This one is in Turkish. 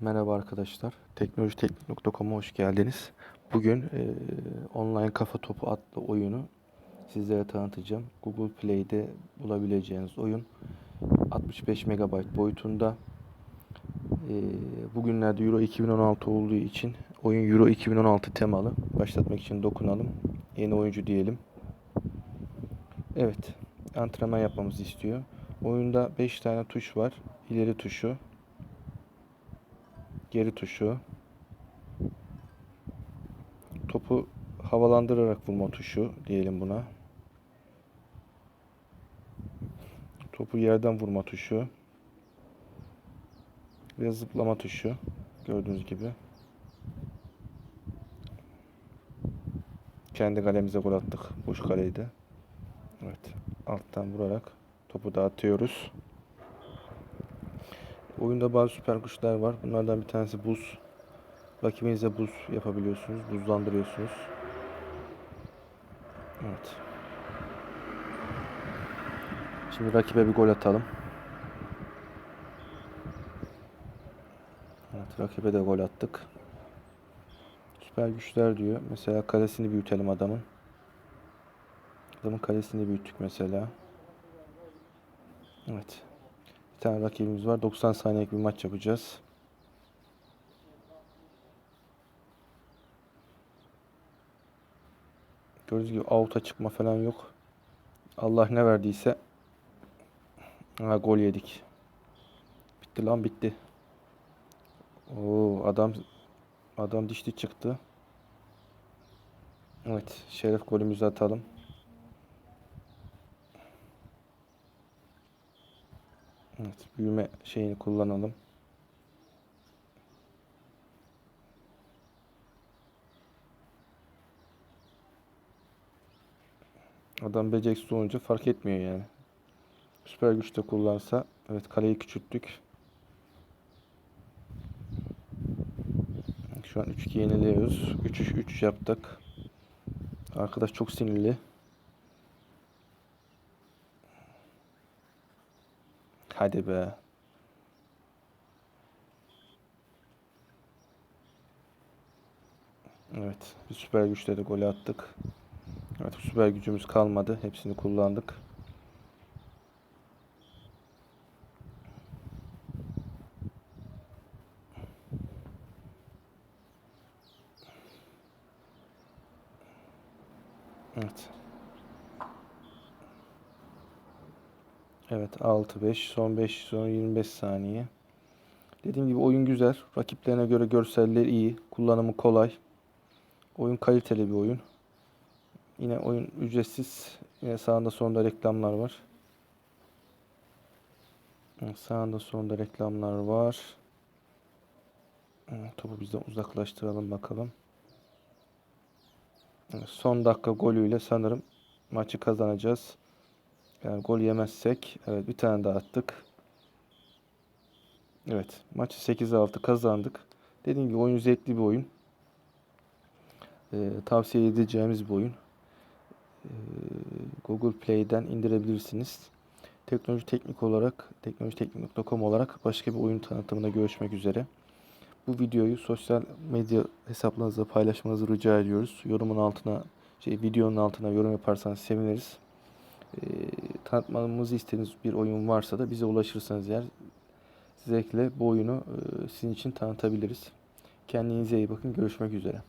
Merhaba arkadaşlar. Teknolojiteknik.com'a hoş geldiniz. Bugün e, Online Kafa Topu adlı oyunu sizlere tanıtacağım. Google Play'de bulabileceğiniz oyun 65 MB boyutunda. E, bugünlerde Euro 2016 olduğu için oyun Euro 2016 temalı. Başlatmak için dokunalım. Yeni oyuncu diyelim. Evet. Antrenman yapmamızı istiyor. Oyunda 5 tane tuş var. İleri tuşu, geri tuşu, topu havalandırarak vurma tuşu diyelim buna. Topu yerden vurma tuşu ve zıplama tuşu gördüğünüz gibi. Kendi kalemize gol attık. Boş kaleydi. Evet. Alttan vurarak topu dağıtıyoruz. Oyunda bazı süper güçler var. Bunlardan bir tanesi buz. Rakibinize buz yapabiliyorsunuz. Buzlandırıyorsunuz. Evet. Şimdi rakibe bir gol atalım. Evet, rakibe de gol attık. Süper güçler diyor. Mesela kalesini büyütelim adamın. Adamın kalesini büyüttük mesela. Evet. Bir tane rakibimiz var. 90 saniyelik bir maç yapacağız. Gördüğünüz gibi out'a çıkma falan yok. Allah ne verdiyse ha, gol yedik. Bitti lan bitti. Oo adam adam dişli çıktı. Evet, şeref golümüzü atalım. Evet, büyüme şeyini kullanalım. Adam beceriksiz olunca fark etmiyor yani. Süper güçte kullansa, evet kaleyi küçülttük. Şu an 3-2 yeniliyoruz. 3-3 yaptık. Arkadaş çok sinirli. Hadi be. Evet. Bir süper güçle de golü attık. Evet süper gücümüz kalmadı. Hepsini kullandık. Evet. Evet 6-5 son 5 son 25 saniye. Dediğim gibi oyun güzel. Rakiplerine göre görseller iyi. Kullanımı kolay. Oyun kaliteli bir oyun. Yine oyun ücretsiz. Yine sağında sonunda reklamlar var. Sağında sonunda reklamlar var. Topu bizden uzaklaştıralım bakalım. Son dakika golüyle sanırım maçı kazanacağız. Yani gol yemezsek evet bir tane daha attık. Evet maçı 8-6 kazandık. Dediğim gibi oyun zevkli bir oyun. Ee, tavsiye edeceğimiz bir oyun. Ee, Google Play'den indirebilirsiniz. Teknoloji teknik olarak teknolojiteknik.com olarak başka bir oyun tanıtımında görüşmek üzere. Bu videoyu sosyal medya hesaplarınızda paylaşmanızı rica ediyoruz. Yorumun altına, şey videonun altına yorum yaparsanız seviniriz. Ee, tanıtmamızı istediğiniz bir oyun varsa da bize ulaşırsanız eğer zevkle bu oyunu sizin için tanıtabiliriz. Kendinize iyi bakın. Görüşmek üzere.